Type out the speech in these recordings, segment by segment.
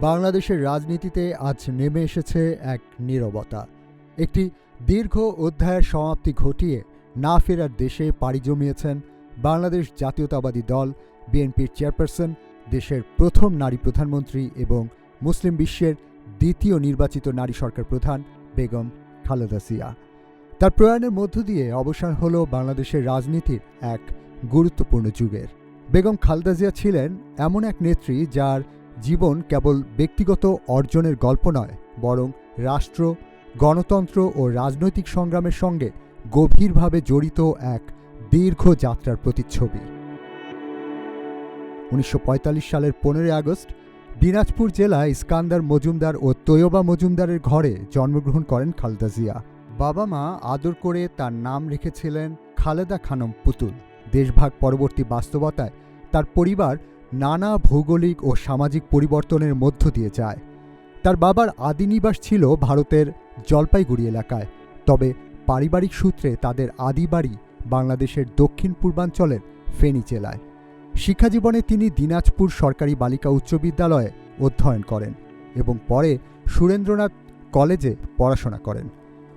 বাংলাদেশের রাজনীতিতে আজ নেমে এসেছে এক নীরবতা। একটি দীর্ঘ অধ্যায়ের সমাপ্তি ঘটিয়ে না ফেরার দেশে পাড়ি জমিয়েছেন বাংলাদেশ জাতীয়তাবাদী দল, বিএনপির চেয়ারপারসন, দেশের প্রথম নারী প্রধানমন্ত্রী এবং মুসলিম বিশ্বের দ্বিতীয় নির্বাচিত নারী সরকার প্রধান বেগম খালেদা জিয়া। তার প্রয়াণের মধ্য দিয়ে অবসান হল বাংলাদেশের রাজনীতির এক গুরুত্বপূর্ণ যুগের। বেগম খালেদা জিয়া ছিলেন এমন এক নেত্রী যার জীবন কেবল ব্যক্তিগত অর্জনের গল্প নয়, বরং রাষ্ট্র, গণতন্ত্র ও রাজনৈতিক সংগ্রামের সঙ্গে গভীরভাবে জড়িত এক দীর্ঘ যাত্রার প্রতিচ্ছবি। উনিশশো পঁয়তাল্লিশ সালের পনেরোই আগস্ট, দিনাজপুর জেলায় ইস্কান্দার মজুমদার ও তৈয়বা মজুমদারের ঘরে জন্মগ্রহণ করেন খালেদা জিয়া। বাবা মা আদর করে তার নাম রেখেছিলেন খালেদা খানম পুতুল। দেশভাগ পরবর্তী বাস্তবতায় তার পরিবার নানা ভৌগোলিক ও সামাজিক পরিবর্তনের মধ্য দিয়ে যায়। তার বাবার আদি নিবাস ছিল ভারতের জলপাইগুড়ি এলাকায়। তবে পারিবারিক সূত্রে তাদের আদি বাড়ি বাংলাদেশের দক্ষিণ পূর্বাঞ্চলের ফেনী জেলায়। শিক্ষাজীবনে তিনি দিনাজপুর সরকারি বালিকা উচ্চ বিদ্যালয়ে অধ্যয়ন করেন এবং পরে সুরেন্দ্রনাথ কলেজে পড়াশোনা করেন।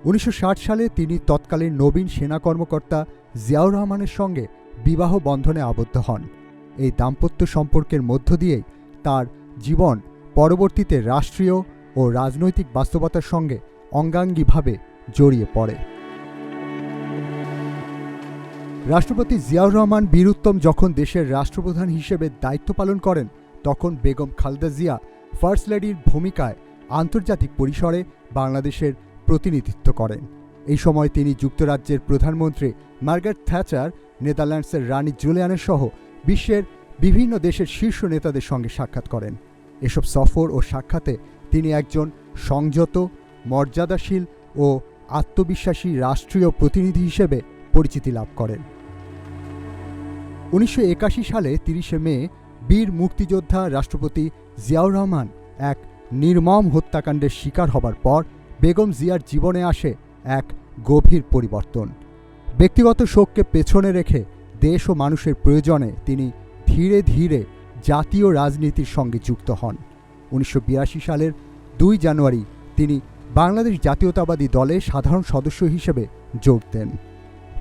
উনিশশো ষাট সালে তিনি তৎকালীন নবীন সেনা কর্মকর্তা জিয়াউর রহমানের সঙ্গে বিবাহ বন্ধনে আবদ্ধ হন। এই দাম্পত্য সম্পর্কের মধ্য দিয়েই তার জীবন পরবর্তীতে রাষ্ট্রীয় ও রাজনৈতিক বাস্তবতার সঙ্গে অঙ্গাঙ্গিভাবে জড়িয়ে পড়ে। রাষ্ট্রপতি জিয়াউর রহমান বীরুত্তম যখন দেশের রাষ্ট্রপ্রধান হিসেবে দায়িত্ব পালন করেন, তখন বেগম খালেদা জিয়া ফার্স্ট লেডির ভূমিকায় আন্তর্জাতিক পরিসরে বাংলাদেশের প্রতিনিধিত্ব করেন। এই সময় তিনি যুক্তরাজ্যের প্রধানমন্ত্রী মার্গারেট থ্যাচার, নেদারল্যান্ডসের রানী জুলিয়ানের সহ বিশ্বের বিভিন্ন দেশের শীর্ষ নেতাদের সঙ্গে সাক্ষাৎ করেন। এসব সফর ও সাক্ষাতে তিনি একজন সংযত, মর্যাদাশীল ও আত্মবিশ্বাসী রাষ্ট্রীয় প্রতিনিধি হিসেবে পরিচিতি লাভ করেন। উনিশশো একাশি সালে তিরিশে মে বীর মুক্তিযোদ্ধা রাষ্ট্রপতি জিয়াউর রহমান এক নির্মম হত্যাকাণ্ডের শিকার হবার পর বেগম জিয়ার জীবনে আসে এক গভীর পরিবর্তন। ব্যক্তিগত শোককে পেছনে রেখে দেশ ও মানুষের প্রয়োজনে তিনি ধীরে ধীরে জাতীয় রাজনীতির সঙ্গে যুক্ত হন। উনিশশো বিরাশি সালের দুই জানুয়ারি তিনি বাংলাদেশ জাতীয়তাবাদী দলে সাধারণ সদস্য হিসেবে যোগ দেন।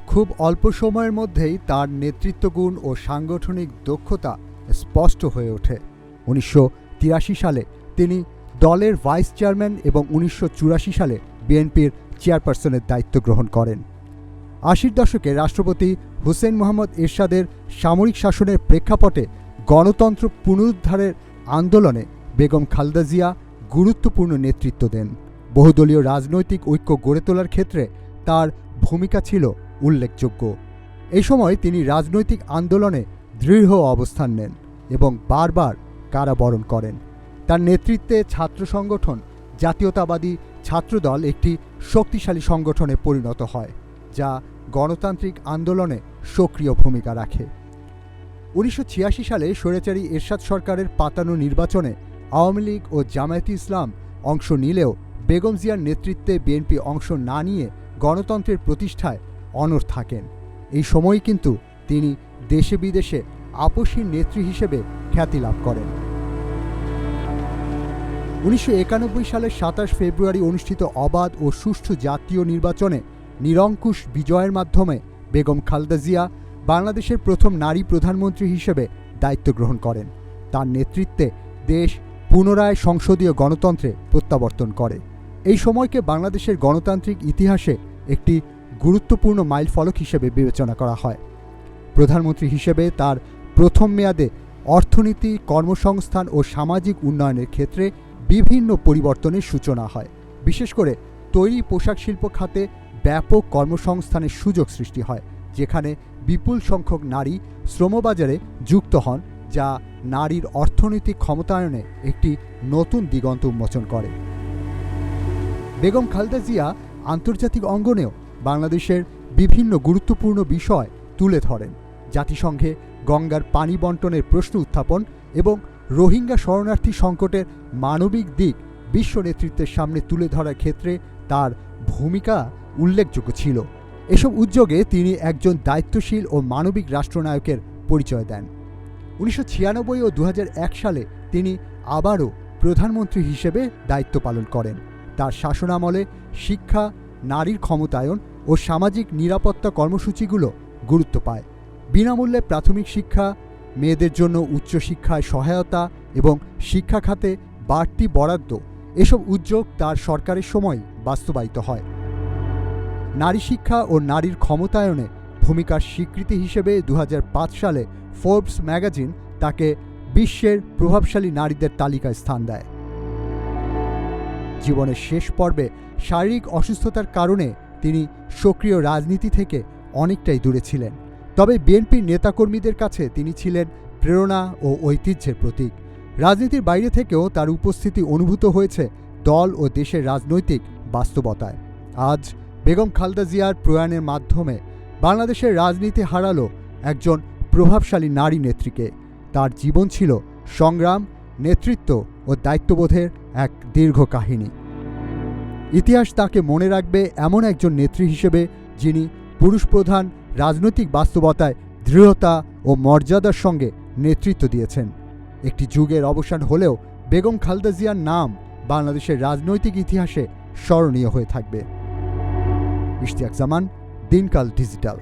খুব অল্প সময়ের মধ্যেই তার নেতৃত্বগুণ ও সাংগঠনিক দক্ষতা স্পষ্ট হয়ে ওঠে। উনিশশো তিরাশি সালে তিনি দলের ভাইস চেয়ারম্যান এবং উনিশশো চুরাশি সালে বিএনপির চেয়ারপারসনের দায়িত্ব গ্রহণ করেন। আশির দশকে রাষ্ট্রপতি হুসেন মোহাম্মদ এরশাদের সামরিক শাসনের প্রেক্ষাপটে গণতন্ত্র পুনরুদ্ধারের আন্দোলনে বেগম খালেদা জিয়া গুরুত্বপূর্ণ নেতৃত্ব দেন। বহুদলীয় রাজনৈতিক ঐক্য গড়ে তোলার ক্ষেত্রে তার ভূমিকা ছিল উল্লেখযোগ্য। এই সময় তিনি রাজনৈতিক আন্দোলনে দৃঢ় অবস্থান নেন এবং বারবার কারাবরণ করেন। তার নেতৃত্বে ছাত্র সংগঠন জাতীয়তাবাদী ছাত্রদল একটি শক্তিশালী সংগঠনে পরিণত হয়, যা গণতান্ত্রিক আন্দোলনে সক্রিয় ভূমিকা রাখে। উনিশশো ছিয়াশি সালে স্বৈরাচারী এরশাদ সরকারের পাতানো নির্বাচনে আওয়ামী লীগ ও জামায়াতে ইসলাম অংশ নিলেও বেগম জিয়ার নেতৃত্বে বিএনপি অংশ না নিয়ে গণতন্ত্রের প্রতিষ্ঠায় অনড় থাকেন। এই সময় কিন্তু তিনি দেশে বিদেশে আপসীর নেত্রী হিসেবে খ্যাতি লাভ করেন। উনিশশো একানব্বই সালের সাতাশ ফেব্রুয়ারি অনুষ্ঠিত অবাধ ও সুষ্ঠু জাতীয় নির্বাচনে নিরঙ্কুশ বিজয়ের মাধ্যমে বেগম খালদা জিয়া বাংলাদেশের প্রথম নারী প্রধানমন্ত্রী হিসেবে দায়িত্ব গ্রহণ করেন। তার নেতৃত্বে দেশ পুনরায় সংসদীয় গণতন্ত্রে প্রত্যাবর্তন করে। এই সময়কে বাংলাদেশের গণতান্ত্রিক ইতিহাসে একটি গুরুত্বপূর্ণ মাইলফলক হিসেবে বিবেচনা করা হয়। প্রধানমন্ত্রী হিসেবে তার প্রথম মেয়াদে অর্থনীতি, কর্মসংস্থান ও সামাজিক উন্নয়নের ক্ষেত্রে বিভিন্ন পরিবর্তনের সূচনা হয়। বিশেষ করে তৈরি পোশাক শিল্প খাতে ব্যাপক কর্মসংস্থানের সুযোগ সৃষ্টি হয়, যেখানে বিপুল সংখ্যক নারী শ্রমবাজারে যুক্ত হন, যা নারীর অর্থনৈতিক ক্ষমতায়নে একটি নতুন দিগন্ত উন্মোচন করে। বেগম খালেদা জিয়া আন্তর্জাতিক অঙ্গনেও বাংলাদেশের বিভিন্ন গুরুত্বপূর্ণ বিষয় তুলে ধরেন। জাতিসংঘে গঙ্গার পানি বন্টনের প্রশ্ন উত্থাপন এবং রোহিঙ্গা শরণার্থী সংকটের মানবিক দিক বিশ্ব নেতৃত্বের সামনে তুলে ধরার ক্ষেত্রে তার ভূমিকা উল্লেখযোগ্য ছিল। এসব উদ্যোগে তিনি একজন দায়িত্বশীল ও মানবিক রাষ্ট্রনায়কের পরিচয় দেন। উনিশশো ছিয়ানব্বই ও দু হাজার এক সালে তিনি আবারও প্রধানমন্ত্রী হিসেবে দায়িত্ব পালন করেন। তার শাসনামলে শিক্ষা, নারীর ক্ষমতায়ন ও সামাজিক নিরাপত্তা কর্মসূচিগুলো গুরুত্ব পায়। বিনামূল্যে প্রাথমিক শিক্ষা, মেয়েদের জন্য উচ্চশিক্ষায় সহায়তা এবং শিক্ষা খাতে বাড়তি বরাদ্দ এসব উদ্যোগ তার সরকারের সময় বাস্তবায়িত হয়। নারী শিক্ষা ও নারীর ক্ষমতায়নে ভূমিকার স্বীকৃতি হিসেবে দু হাজার পাঁচ সালে ফোর্বস ম্যাগাজিন তাকে বিশ্বের প্রভাবশালী নারীদের তালিকায় স্থান দেয়। জীবনের শেষ পর্বে শারীরিক অসুস্থতার কারণে তিনি সক্রিয় রাজনীতি থেকে অনেকটাই দূরে ছিলেন। তবে বিএনপির নেতাকর্মীদের কাছে তিনি ছিলেন প্রেরণা ও ঐতিহ্যের প্রতীক। রাজনীতির বাইরে থেকেও তার উপস্থিতি অনুভূত হয়েছে দল ও দেশের রাজনৈতিক বাস্তবতায়। আজ বেগম খালদা জিয়ার প্রয়াণের মাধ্যমে বাংলাদেশের রাজনীতি হারালো একজন প্রভাবশালী নারী নেত্রীকে। তার জীবন ছিল সংগ্রাম, নেতৃত্ব ও দায়িত্ববোধের এক দীর্ঘ কাহিনী। ইতিহাস তাকে মনে রাখবে এমন একজন নেত্রী হিসেবে যিনি পুরুষপ্রধান রাজনৈতিক বাস্তবতায় দৃঢ়তা ও মর্যাদার সঙ্গে নেতৃত্ব দিয়েছেন। একটি যুগের অবসান হলেও বেগম খালদা জিয়ার নাম বাংলাদেশের রাজনৈতিক ইতিহাসে স্মরণীয় হয়ে থাকবে। ইশতিয়াক জামান দিনকাল ডিজিটাল।